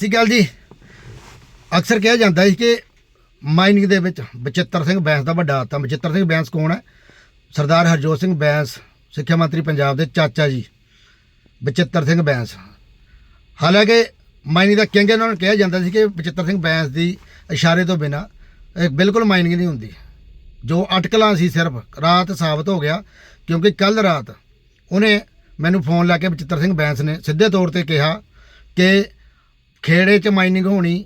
ਸਤਿ ਸ਼੍ਰੀ ਅਕਾਲ ਜੀ। ਅਕਸਰ ਕਿਹਾ ਜਾਂਦਾ ਸੀ ਕਿ ਮਾਈਨਿੰਗ ਦੇ ਵਿੱਚ ਬਚਿੱਤਰ ਸਿੰਘ ਬੈਂਸ ਦਾ ਵੱਡਾ ਆਤਾ ਬਚਿੱਤਰ ਸਿੰਘ ਬੈਂਸ ਕੌਣ ਹੈ? ਸਰਦਾਰ ਹਰਜੋਤ ਸਿੰਘ ਬੈਂਸ, ਸਿੱਖਿਆ ਮੰਤਰੀ ਪੰਜਾਬ ਦੇ ਚਾਚਾ ਜੀ। ਬਚਿੱਤਰ ਸਿੰਘ ਬੈਂਸ। ਹਾਲਾਂਕਿ ਮਾਈਨਿੰਗ ਦਾ ਕਿੰਗ ਇਹਨਾਂ ਨੂੰ ਕਿਹਾ ਜਾਂਦਾ ਸੀ ਕਿ ਬਚਿੱਤਰ ਸਿੰਘ ਬੈਂਸ ਦੀ ਇਸ਼ਾਰੇ ਤੋਂ ਬਿਨਾ ਇਹ ਬਿਲਕੁਲ ਮਾਈਨਿੰਗ ਨਹੀਂ ਹੁੰਦੀ। ਜੋ ਅਟਕਲਾਂ ਸੀ ਸਿਰਫ, ਰਾਤ ਸਾਬਤ ਹੋ ਗਿਆ, ਕਿਉਂਕਿ ਕੱਲ ਰਾਤ ਉਹਨੇ ਮੈਨੂੰ ਫੋਨ ਲਾ ਕੇ ਬਚਿੱਤਰ ਸਿੰਘ ਬੈਂਸ ਨੇ ਸਿੱਧੇ ਤੌਰ ਤੇ ਕਿਹਾ ਕਿ ਖੇੜੇ 'ਚ ਮਾਈਨਿੰਗ ਹੋਣੀ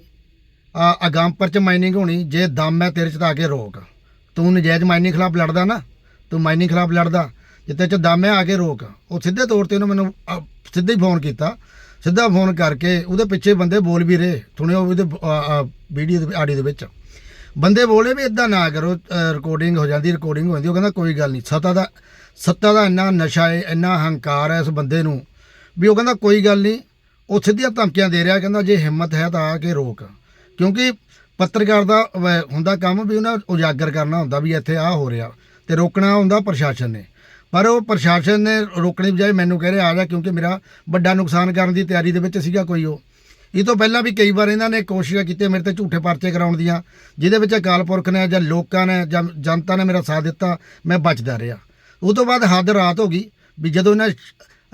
ਆ ਅਗੰਪਰ 'ਚ ਮਾਈਨਿੰਗ ਹੋਣੀ ਜੇ ਦਮ ਹੈ ਤੇਰੇ 'ਚ ਤਾਂ ਆ ਕੇ ਰੋਕ। ਤੂੰ ਨਜਾਇਜ਼ ਮਾਈਨਿੰਗ ਖਿਲਾਫ ਲੜਦਾ ਨਾ ਤੂੰ ਮਾਈਨਿੰਗ ਖਿਲਾਫ ਲੜਦਾ ਜਿੱਤੇ 'ਚ ਦਮ ਹੈ ਆ ਕੇ ਰੋਕ। ਉਹ ਸਿੱਧੇ ਤੌਰ ਤੇ ਉਹਨੇ ਮੈਨੂੰ ਅ, ਸਿੱਧਾ ਹੀ ਫੋਨ ਕੀਤਾ। ਸਿੱਧਾ ਫੋਨ ਕਰਕੇ ਉਹਦੇ ਪਿੱਛੇ ਬੰਦੇ ਬੋਲ ਵੀ ਰਹੇ ਸੁਣਿਓ ਉਹਦੇ ਵੀਡੀਓ ਦੇ ਆਡੀਓ ਦੇ ਵਿੱਚ। ਬੰਦੇ ਬੋਲੇ ਵੀ ਇਦਾਂ ਨਾ ਕਰੋ ਰਿਕਾਰਡਿੰਗ ਹੋ ਜਾਂਦੀ ਰਿਕਾਰਡਿੰਗ ਹੋ ਜਾਂਦੀ ਉਹ ਕਹਿੰਦਾ ਕੋਈ ਗੱਲ ਨਹੀਂ ਸੱਤਾ ਦਾ ਸੱਤਾ ਦਾ ਇੰਨਾ ਨਸ਼ਾ ਹੈ ਇੰਨਾ ਹੰਕਾਰ ਹੈ ਇਸ ਬੰਦੇ ਨੂੰ ਵੀ ਉਹ ਕਹਿੰਦਾ ਕੋਈ ਗੱਲ ਨਹੀਂ ਉਹ ਸਿੱਧੀਆਂ ਧਮਕੀਆਂ ਦੇ ਰਿਹਾ, ਕਹਿੰਦਾ ਜੇ ਹਿੰਮਤ ਹੈ ਤਾਂ ਆ ਕੇ ਰੋਕ। ਕਿਉਂਕਿ ਪੱਤਰਕਾਰ ਦਾ ਵ- ਹੁੰਦਾ ਕੰਮ ਵੀ ਉਹਨਾਂ ਉਜਾਗਰ ਕਰਨਾ ਹੁੰਦਾ ਵੀ ਇੱਥੇ ਆ ਹੋ ਰਿਹਾ ਤੇ ਰੋਕਣਾ ਹੁੰਦਾ ਪ੍ਰਸ਼ਾਸਨ ਨੇ। ਪਰ ਉਹ ਪ੍ਰਸ਼ਾਸਨ ਨੇ ਰੋਕਣ ਦੀ ਬਜਾਏ ਮੈਨੂੰ ਕਹਿ ਰਿਹਾ, ਆ ਜਾ ਕਿਉਂਕਿ ਮੇਰਾ ਵੱਡਾ ਨੁਕਸਾਨ ਕਰਨ ਦੀ ਤਿਆਰੀ ਦੇ ਵਿੱਚ ਸੀਗਾ ਕੋਈ ਉਹ। ਇਹ ਤੋਂ ਪਹਿਲਾਂ ਵੀ ਕਈ ਵਾਰ ਇਹਨਾਂ ਨੇ ਕੋਸ਼ਿਸ਼ਾਂ ਕੀਤੀਆਂ ਮੇਰੇ ਤੇ ਝੂਠੇ ਪਰਚੇ ਕਰਾਉਣ ਦੀਆਂ, ਜਿਹਦੇ ਵਿੱਚ ਅਕਾਲ ਪੁਰਖ ਨੇ ਜਾਂ ਲੋਕਾਂ ਨੇ ਜਾਂ ਜਨਤਾ ਨੇ ਮੇਰਾ ਸਾਥ ਦਿੱਤਾ, ਮੈਂ ਬਚਦਾ ਰਿਹਾ। ਉਹ ਤੋਂ ਬਾਅਦ ਹੱਦ ਰਾਤ ਹੋ ਗਈ ਵੀ ਜਦੋਂ ਇਹਨਾਂ ਸ਼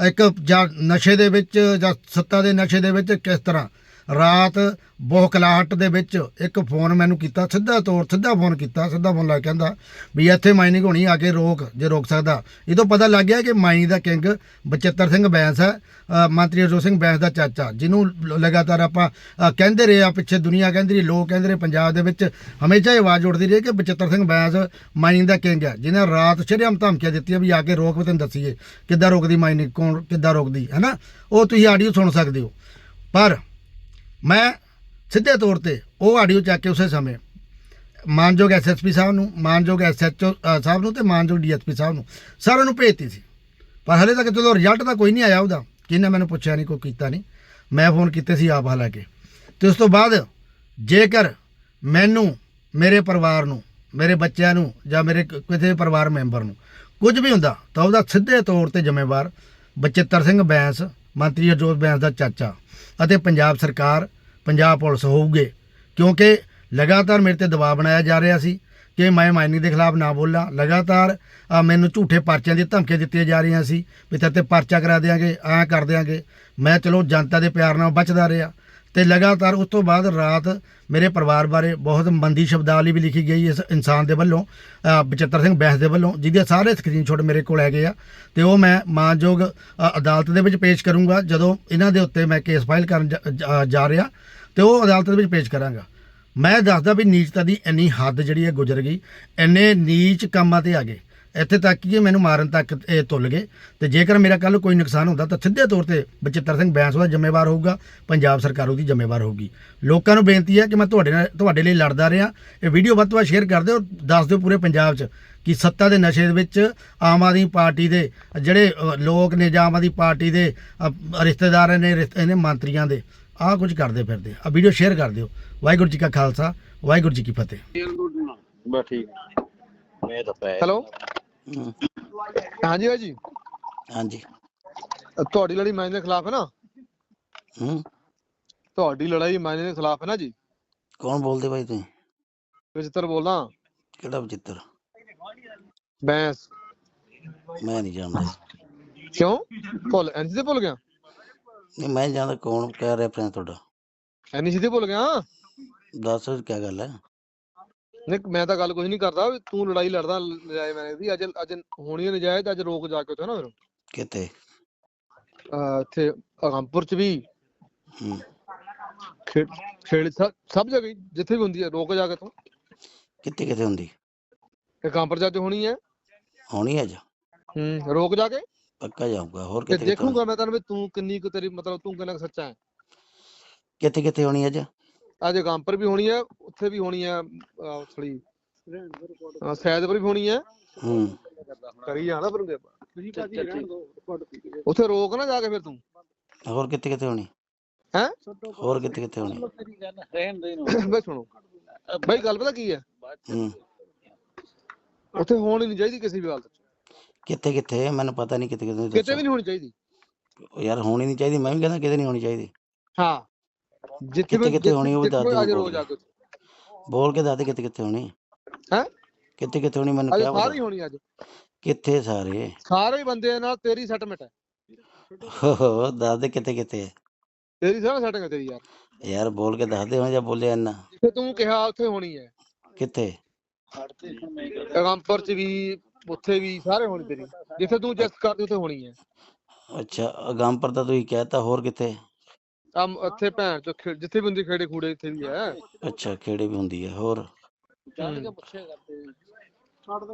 ਇੱਕ ਜਾਂ ਨਸ਼ੇ ਦੇ ਵਿੱਚ ਜਾਂ ਸੱਤਾ ਦੇ ਨਸ਼ੇ ਦੇ ਵਿੱਚ ਕਿਸ ਤਰ੍ਹਾਂ? ਰਾਤ ਬੋਖਲਾਹਟ ਦੇ ਵਿੱਚ ਇੱਕ ਫੋਨ ਮੈਨੂੰ ਕੀਤਾ, ਸਿੱਧਾ ਤੌਰ, ਸਿੱਧਾ ਫੋਨ ਕੀਤਾ, ਸਿੱਧਾ ਫੋਨ ਲਾ ਕੇ ਕਹਿੰਦਾ ਵੀ ਇੱਥੇ ਮਾਈਨਿੰਗ ਹੋਣੀ ਆ ਕੇ ਰੋਕ, ਜੇ ਰੋਕ ਸਕਦਾ। ਇਹ ਤੋਂ ਪਤਾ ਲੱਗ ਗਿਆ ਕਿ ਮਾਈਨਿੰਗ ਦਾ ਕਿੰਗ ਬਚਿੱਤਰ ਸਿੰਘ ਬੈਂਸ ਹੈ ਮੰਤਰੀ ਅਜੋ ਸਿੰਘ ਬੈਂਸ ਦਾ ਚਾਚਾ, ਜਿਹਨੂੰ ਲਗਾਤਾਰ ਆਪਾਂ ਕਹਿੰਦੇ ਰਹੇ ਆ ਪਿੱਛੇ ਦੁਨੀਆ ਕਹਿੰਦੀ ਰਹੀ, ਲੋਕ ਕਹਿੰਦੇ ਰਹੇ, ਪੰਜਾਬ ਦੇ ਵਿੱਚ ਹਮੇਸ਼ਾ ਇਹ ਆਵਾਜ਼ ਉੱਠਦੀ ਰਹੀ ਕਿ ਬਚਿੱਤਰ ਸਿੰਘ ਬੈਂਸ ਮਾਈਨਿੰਗ ਦਾ ਕਿੰਗ ਹੈ, ਜਿਹਨੇ ਰਾਤ ਸ਼ਰੇਆਮ ਧਮਕੀਆਂ ਦਿੱਤੀਆਂ ਵੀ ਆ ਕੇ ਰੋਕ ਵੀ ਤੈਨੂੰ ਦੱਸੀਏ, ਕਿੱਦਾਂ ਰੋਕਦੀ ਮਾਈਨਿੰਗ ਕੌਣ ਕਿੱਦਾਂ ਰੋਕਦੀ ਹੈ ਨਾ ਉਹ ਤੁਸੀਂ ਆਡੀਓ ਸੁਣ ਸਕਦੇ ਹੋ। ਪਰ ਮੈਂ ਸਿੱਧੇ ਤੌਰ ਤੇ ਉਹ ਆਡੀਓ ਚੱਕ ਕੇ ਉਸੇ ਸਮੇਂ ਮਾਨਯੋਗ ਐਸਐਸਪੀ ਸਾਹਿਬ ਨੂੰ, ਮਾਨਯੋਗ ਐਸਐਚਓ ਸਾਹਿਬ ਨੂੰ ਤੇ ਮਾਨਯੋਗ ਡੀਐਸਪੀ ਸਾਹਿਬ ਨੂੰ ਸਾਰਿਆਂ ਨੂੰ ਭੇਜਤੀ ਸੀ। ਪਰ ਹਲੇ ਤੱਕ ਚਲੋ ਰਿਜ਼ਲਟ ਤਾਂ ਕੋਈ ਨਹੀਂ ਆਇਆ ਉਹਦਾ, ਕਿਹਨੇ ਮੈਨੂੰ ਪੁੱਛਿਆ ਨਹੀਂ, ਕੋਈ ਕੀਤਾ ਨਹੀਂ। ਮੈਂ ਫੋਨ ਕੀਤੇ ਸੀ ਆਪ ਹਾਲਾਂਕਿ। ਤੇ ਉਸ ਤੋਂ ਬਾਅਦ ਜੇਕਰ ਮੈਨੂੰ, ਮੇਰੇ ਪਰਿਵਾਰ ਨੂੰ, ਮੇਰੇ ਬੱਚਿਆਂ ਨੂੰ ਜਾਂ ਮੇਰੇ ਕਿਸੇ ਪਰਿਵਾਰ ਮੈਂਬਰ ਨੂੰ ਕੁਝ ਵੀ ਹੁੰਦਾ, ਤਾਂ ਉਹਦਾ ਸਿੱਧੇ ਤੌਰ ਤੇ ਜ਼ਿੰਮੇਵਾਰ ਬਚਿੱਤਰ ਸਿੰਘ ਬੈਂਸ ਮੰਤਰੀ ਹਰਜੋਤ ਬੈਂਸ ਦਾ ਚਾਚਾ ਅਤੇ ਪੰਜਾਬ ਸਰਕਾਰ, ਪੰਜਾਬ ਪੁਲਿਸ ਹੋਊਗੇ, ਕਿਉਂਕਿ ਲਗਾਤਾਰ ਮੇਰੇ ਤੇ ਦਬਾਅ ਬਣਾਇਆ ਜਾ ਰਿਹਾ ਸੀ ਕਿ ਮੈਂ ਮਾਈਨਿੰਗ ਦੇ ਖਿਲਾਫ ਨਾ ਬੋਲਾਂ। ਲਗਾਤਾਰ ਮੈਨੂੰ ਝੂਠੇ ਪਰਚਿਆਂ ਦੀ ਧਮਕੀਆਂ ਦਿੱਤੀਆਂ ਜਾ ਰਹੀਆਂ ਸੀ ਵੀ ਤੇਰੇ ਤੇ ਪਰਚਾ ਕਰਾ ਦੇਾਂਗੇ ਐਂ ਕਰ ਦੇਾਂਗੇ ਮੈਂ, ਚਲੋ, ਜਨਤਾ ਦੇ ਪਿਆਰ ਨਾਲ ਬਚਦਾ ਰਿਹਾ। ਤੇ ਲਗਾਤਾਰ ਉਸ ਤੋਂ ਬਾਅਦ ਰਾਤ ਮੇਰੇ ਪਰਿਵਾਰ ਬਾਰੇ ਬਹੁਤ ਮੰਦੀ ਸ਼ਬਦਾਵਲੀ ਵੀ ਲਿਖੀ ਗਈ ਇਸ ਇਨਸਾਨ ਦੇ ਵੱਲੋਂ ਬਚਿੱਤਰ ਸਿੰਘ ਬੈਂਸ ਦੇ ਵੱਲੋਂ, ਜਿਹਦੇ ਸਾਰੇ ਸਕਰੀਨਸ਼ਾਟ ਮੇਰੇ ਕੋਲ ਹੈਗੇ ਆ। ਤੇ ਉਹ ਮੈਂ ਮਾਨਯੋਗ ਅਦਾਲਤ ਦੇ ਵਿੱਚ ਪੇਸ਼ ਕਰੂੰਗਾ, ਜਦੋਂ ਇਹਨਾਂ ਦੇ ਉੱਤੇ ਮੈਂ ਕੇਸ ਫਾਈਲ ਕਰਨ ਜਾ- ਜਾ- ਜਾ ਰਿਹਾ, ਤੇ ਉਹ ਅਦਾਲਤ ਦੇ ਵਿੱਚ ਪੇਸ਼ ਕਰਾਂਗਾ। ਮੈਂ ਦੱਸਦਾ ਵੀ ਨੀਚਤਾ ਦੀ ਇੰਨੀ ਹੱਦ ਜਿਹੜੀ ਹੈ ਗੁਜ਼ਰ ਗਈ, ਇੰਨੇ ਨੀਚ ਕੰਮਾਂ ਤੇ ਆ ਗਏ। ਇੱਥੇ ਤੱਕ ਕਿ ਮੈਨੂੰ ਮਾਰਨ ਤੱਕ ਇਹ ਤੁੱਲ ਗਏ। ਤੇ ਜੇਕਰ ਮੇਰਾ ਕੱਲ ਕੋਈ ਨੁਕਸਾਨ ਹੁੰਦਾ ਤਾਂ ਸਿੱਧੇ ਤੌਰ ਤੇ ਬਚਿੱਤਰ ਸਿੰਘ ਬੈਂਸ ਉਹਦਾ ਜ਼ਿੰਮੇਵਾਰ ਹੋਊਗਾ ਪੰਜਾਬ ਸਰਕਾਰ ਉਹਦੀ ਜ਼ਿੰਮੇਵਾਰ ਹੋਊਗੀ। ਲੋਕਾਂ ਨੂੰ ਬੇਨਤੀ ਹੈ ਕਿ ਮੈਂ ਤੁਹਾਡੇ ਨਾਲ ਤੁਹਾਡੇ ਲਈ ਲੜਦਾ ਰਿਹਾ। ਇਹ ਵੀਡੀਓ ਵੱਧ ਤੋਂ ਵੱਧ ਸ਼ੇਅਰ ਕਰ ਦਿਓ ਦੱਸ ਦਿਓ ਪੂਰੇ ਪੰਜਾਬ 'ਚ ਕਿ ਸੱਤਾ ਦੇ ਨਸ਼ੇ ਦੇ ਵਿੱਚ ਆਮ ਆਦਮੀ ਪਾਰਟੀ ਦੇ ਜਿਹੜੇ ਲੋਕ ਨੇ ਜਾਂ ਆਮ ਆਦਮੀ ਪਾਰਟੀ ਦੇ ਰਿਸ਼ਤੇਦਾਰ ਨੇ ਰਿਸ਼ਤੇ ਨੇ ਮੰਤਰੀਆਂ ਦੇ ਆਹ ਕੁਝ ਕਰਦੇ ਫਿਰਦੇ ਆ। ਵੀਡੀਓ ਸ਼ੇਅਰ ਕਰ ਦਿਓ। ਵਾਹਿਗੁਰੂ ਜੀ ਕਾ ਖਾਲਸਾ ਵਾਹਿਗੁਰੂ ਜੀ ਕੀ ਫਤਿਹ। ਬਸ ਠੀਕ। ਮੈਂ ਤਾਂ ਪੈ ਹੈਲੋ। ਹਾਂਜੀ ਭਾਈ ਜੀ। ਹਾਂਜੀ। ਤੁਹਾਡੀ ਲੜਾਈ ਮਾਇਨੇ ਦੇ ਖਿਲਾਫ ਹੈ ਨਾ? ਹੂੰ। ਤੁਹਾਡੀ ਲੜਾਈ ਮਾਇਨੇ ਦੇ ਖਿਲਾਫ ਹੈ ਨਾ ਜੀ? ਕੌਣ ਬੋਲਦੇ ਭਾਈ ਤੁਸੀਂ? ਵਿਚਿੱਤਰ ਬੋਲਦਾ। ਕਿਹੜਾ ਬਚਿੱਤਰ ਬੈਂਸ। ਮੈਂ ਨਹੀਂ ਜਾਣਦਾ ਕਿਉਂ? ਭੁੱਲ ਐਨਸੀ ਤੇ ਭੁੱਲ ਗਿਆ? ਨਹੀਂ ਮੈਂ ਜਾਣਦਾ ਕੌਣ ਕਹਿ ਰੈਫਰੈਂਸ ਤੁਹਾਡਾ। ਐਨਸੀ ਤੇ ਭੁੱਲ ਗਿਆ? ਦੱਸ ਕੀ ਗੱਲ ਹੈ? ਨਹੀਂ ਮੈਂ ਤਾਂ ਗੱਲ ਕੁਝ ਨਹੀਂ ਕਰਦਾ ਤੂੰ ਲੜਾਈ ਲੜਦਾ ਨਜਾਇਜ਼ ਮੈਨੇ ਦੀ ਅੱਜ ਅੱਜ ਹੋਣੀ ਹੈ ਨਜਾਇਜ਼ ਅੱਜ ਰੋਕ ਜਾ ਕੇ ਉੱਥੇ ਨਾ ਫਿਰ। ਅ, ਇੱਥੇ ਅਗੰਪੁਰ ਚ ਵੀ। ਹੂੰ। ਖੇ- ਖੇੜ ਸਭ ਜਗ੍ਹਾ ਹੀ, ਜਿੱਥੇ ਵੀ ਹੁੰਦੀ ਹੈ ਰੋਕ ਜਾ ਕੇ ਤੂੰ ਕਿੱਥੇ ਕਿੱਥੇ ਹੁੰਦੀ? ਅਗੰਪੁਰ ਜਾ ਕੇ ਹੋਣੀ ਹੈ ਹੋਣੀ ਅੱਜ? ਹੂੰ ਰੋਕ ਜਾ ਕੇ। ਪੱਕਾ ਜਾਊਗਾ ਹੋਰ ਤੇ ਕਿੱਥੇ ਕਿੱਥੇ ਦੇਖੂਗਾ ਮੈਂ ਤੈਨੂੰ ਵੀ ਤੂੰ ਕਿੰਨੀ ਕੁ ਤੇਰੀ ਮਤਲਬ ਤੂੰ ਕਿੰਨਾ ਸੱਚਾ ਹੈ। ਕਿੱਥੇ ਕਿੱਥੇ ਹੋਣੀ ਅੱਜ? ਅੱਜ ਗਾਂਪਰ ਵੀ ਹੋਣੀ ਹੈ ਉੱਥੇ ਵੀ ਹੋਣੀ ਹੈ ਥੋੜੀ ਸੈਦਪੁਰ ਵੀ ਹੋਣੀ ਹੈ ਹੂੰ। ਕਰੀ ਜਾਣਾ ਫਿਰ ਉੱਥੇ ਰੋਕ ਨਾ ਜਾ ਕੇ ਫਿਰ ਤੂੰ। ਹੋਰ ਕਿੱਥੇ ਕਿੱਥੇ ਹੋਣੀ? ਹੈ? ਹੋਰ ਕਿੱਥੇ ਕਿੱਥੇ ਹੋਣੀ? ਬਈ ਸੁਣੋ। ਬਈ ਗੱਲ ਪਤਾ ਕੀ ਹੈ ਹੂੰ। ਉੱਥੇ ਹੋਣੀ ਨਹੀਂ ਚਾਹੀਦੀ ਕਿਸੇ ਵੀ ਹਾਲਤ ਚ। ਕਿੱਥੇ ਕਿੱਥੇ? ਮੈਨੂੰ ਪਤਾ ਨਹੀਂ ਕਿੱਥੇ ਕਿੱਥੇ ਕਿਤੇ ਵੀ ਨਹੀਂ ਹੋਣੀ ਚਾਹੀਦੀ। ਯਾਰ ਹੋਣੀ ਨਹੀਂ ਚਾਹੀਦੀ ਮੈਂ ਵੀ ਕਹਿੰਦਾ ਕਿਤੇ ਨਹੀਂ ਹੋਣੀ ਚਾਹੀਦੀ। ਹਾਂ। ਜਿੱਥੇ ਕਿੱਥੇ- ਕਿੱਥੇ ਹੋਣੀ ਉਹ ਦੱਸ ਦਿਓ ਬੋਲ ਕੇ ਦੱਸ ਦੇ ਕਿੱਥੇ ਕਿੱਥੇ ਹੋਣੀ। ਹੈਂ? ਕਿੱਥੇ ਕਿੱਥੇ ਹੋਣੀ ਮੈਨੂੰ ਕਿਆ ਸਾਰੀ ਹੋਣੀ ਅੱਜ। ਕਿੱਥੇ ਸਾਰੇ? ਸਾਰੇ ਹੀ ਬੰਦਿਆਂ ਨਾਲ ਤੇਰੀ ਸੈਟਲਮੈਂਟ ਹੈ। ਹੋ ਹੋ ਦੱਸ ਦੇ ਕਿੱਥੇ ਕਿੱਥੇ ਹੈ। ਤੇਰੀ ਸਾਰਾ ਸੈਟਿੰਗ ਹੈ ਤੇਰੀ ਯਾਰ। ਯਾਰ ਬੋਲ ਕੇ ਦੱਸ ਦੇ ਹੁਣ ਜਾਂ ਬੋਲਿਆ ਇੰਨਾ। ਜਿੱਥੇ ਤੂੰ ਕਿਹਾ ਉੱਥੇ ਹੋਣੀ ਹੈ। ਕਿੱਥੇ? ਰਾਮਪੁਰ ਚ ਵੀ ਉੱਥੇ ਵੀ ਸਾਰੇ ਹੋਣੀ ਤੇਰੀ। ਜਿੱਥੇ ਤੂੰ ਜਸ ਕਰਦੀ ਉੱਥੇ ਹੋਣੀ ਹੈ। ਅੱਛਾ ਅਗੰਪਰ ਤਾਂ ਤੁਸੀਂ ਕਹਿਤਾ ਹੋਰ ਕਿੱਥੇ? ਆ ਉੱਥੇ ਭੈਣ ਚੋ ਖੇ- ਜਿੱਥੇ ਬੰਦੇ ਖੇੜੇ ਖੂੜੇ ਇੱਥੇ ਵੀ ਹੈ ਅੱਛਾ ਕਿਹੜੇ ਵੀ ਹੁੰਦੀ ਹੈ ਹੋਰ? ਚੱਲ ਕੇ ਪੁੱਛਿਆ ਕਰਦੇ ਕੱਢ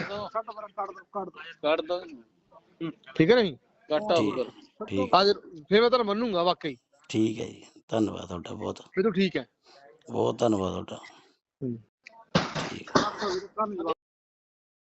ਦੋ ਕੱਢ ਬਰ ਕੱਢ ਦੋ ਕੱਢ ਦੋ। ਕੱਢ ਦੋ ਠੀਕ ਹੈ ਨਹੀਂ? ਕੱਟਾ ਠੀਕ ਉਧਰ ਠੀਕ। ਅੱਜ ਫੇਰ ਮੈਂ ਤੈਨੂੰ ਮੰਨੂਗਾ ਵਾਕਈ। ਠੀਕ ਹੈ ਜੀ ਧੰਨਵਾਦ ਤੁਹਾਡਾ ਬਹੁਤ। ਵੀ ਤੂੰ ਠੀਕ ਹੈ। ਬਹੁਤ ਧੰਨਵਾਦ ਤੁਹਾਡਾ। ਹੂੰ। ਠੀਕ।